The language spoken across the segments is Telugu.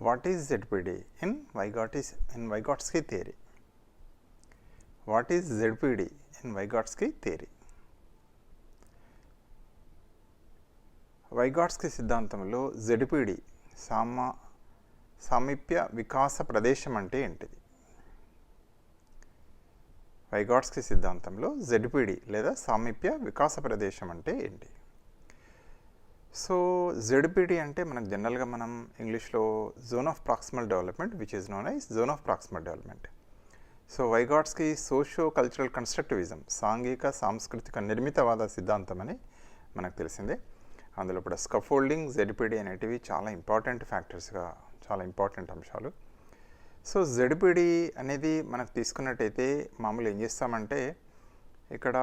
What is ZPD in Vygotsky, in Vygotsky theory? What is ZPD in Vygotsky theory? వైగాట్స్కి సిద్ధాంతంలో జెడిపిడి సామ సామీప్య వికాస ప్రదేశం అంటే ఏంటిది వైగాట్స్కి సిద్ధాంతంలో జెడ్పిడి లేదా సామీప్య వికాస ప్రదేశం అంటే ఏంటి సో జెడ్పిడి అంటే మనకు జనరల్గా మనం ఇంగ్లీష్లో zone of proximal development which is known as zone of proximal development. So Vygotsky socio cultural constructivism సాంఘిక సాంస్కృతిక నిర్మితవాద సిద్ధాంతం అని మనకు తెలిసిందే. అందులో ఇప్పుడు స్కఫోల్డింగ్ జెడ్పిడి అనేటివి చాలా ఇంపార్టెంట్ ఫ్యాక్టర్స్గా చాలా ఇంపార్టెంట్ అంశాలు. సో జెడ్పిడి అనేది మనకు తీసుకున్నట్టయితే మామూలు ఏం చేస్తామంటే ఇక్కడ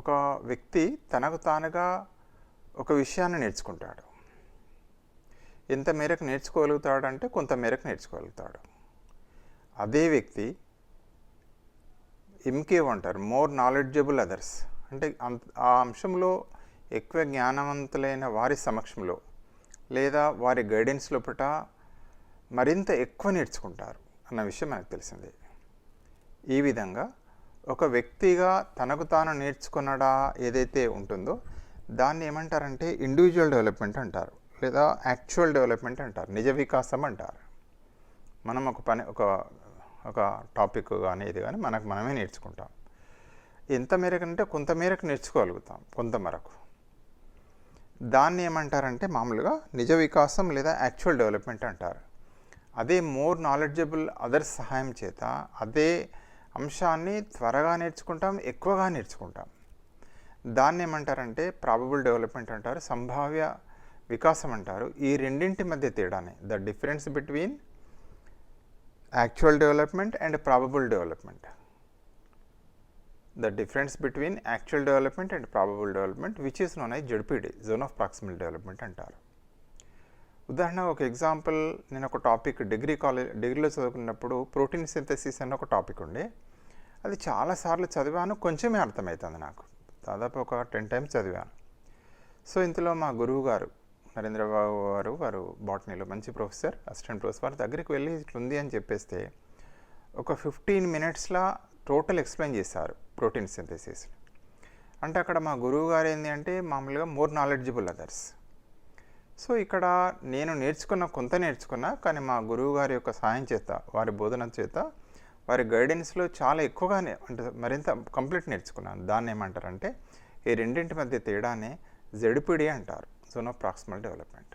ఒక వ్యక్తి తనకు తానుగా ఒక విషయాన్ని నేర్చుకుంటాడు. ఎంత మేరకు నేర్చుకోగలుగుతాడు అంటే కొంత మేరకు నేర్చుకోగలుగుతాడు. అదే వ్యక్తి ఎంకేవ్ అంటారు మోర్ నాలెడ్జబుల్ అదర్స్ అంటే ఆ అంశంలో ఎక్కువ జ్ఞానవంతులైన వారి సమక్షంలో లేదా వారి గైడెన్స్ లోపల మరింత ఎక్కువ నేర్చుకుంటారు అన్న విషయం మనకు తెలిసిందే. ఈ విధంగా ఒక వ్యక్తిగా తనకు తాను నేర్చుకున్నడా ఏదైతే ఉంటుందో దాన్ని ఏమంటారంటే ఇండివిజువల్ డెవలప్మెంట్ అంటారు లేదా యాక్చువల్ డెవలప్మెంట్ అంటారు నిజ వికాసం అంటారు. మనం ఒక పని ఒక ఒక టాపిక్ కానీ ఇది కానీ మనకు మనమే నేర్చుకుంటాం. ఎంత మేరకు అంటే కొంత మేరకు నేర్చుకోగలుగుతాం కొంత మేరకు. దాన్ని ఏమంటారంటే మామూలుగా నిజ వికాసం లేదా యాక్చువల్ డెవలప్మెంట్ అంటారు. అదే మోర్ నాలెడ్జబుల్ అదర్స్ సహాయం చేత అదే అంశాన్ని త్వరగా నేర్చుకుంటాం ఎక్కువగా నేర్చుకుంటాం. దాన్ని ఏమంటారంటే ప్రాబబుల్ డెవలప్మెంట్ అంటారు సంభావ్య వికాసం అంటారు. ఈ రెండింటి మధ్య తేడానే the difference between actual development and probable development the difference between actual development and probable development which is known I ZPD zone of proximal development అంటారు. ఉదాహరణ ఒక ఎగ్జాంపుల్ నేను ఒక టాపిక్ డిగ్రీ కాలేజ్ డిగ్రీలో చదువుకున్నప్పుడు ప్రోటీన్ సింథసిస్ అన్న ఒక టాపిక్ ఉండే. అది చాలాసార్లు చదివాను కొంచెమే అర్థమవుతుంది నాకు. దాదాపు ఒక టెన్ టైమ్స్ చదివాను. సో ఇంతలో మా గురువు గారు నరేంద్రబాబు గారు వారు బాటనీలో మంచి ప్రొఫెసర్ అసిస్టెంట్ ప్రొఫెసర్ వారి దగ్గరికి వెళ్ళి ఇట్లుంది అని చెప్పేస్తే ఒక ఫిఫ్టీన్ మినిట్స్లో టోటల్ ఎక్స్ప్లెయిన్ చేశారు ప్రోటీన్ సింథసిస్. అంటే అక్కడ మా గురువు గారు ఏంటి అంటే మామూలుగా మోర్ నాలెడ్జబుల్ అదర్స్. సో ఇక్కడ నేను నేర్చుకున్న కొంత నేర్చుకున్నా కానీ మా గురువు గారి యొక్క సాయం చేత వారి బోధన చేత వారి గైడెన్స్లో చాలా ఎక్కువగానే అంటే మరింత కంప్లీట్ నేర్చుకున్నాను. దాన్ని ఏమంటారంటే ఈ రెండింటి మధ్య తేడానే జడిపిడి అంటారు. Zone of proximal development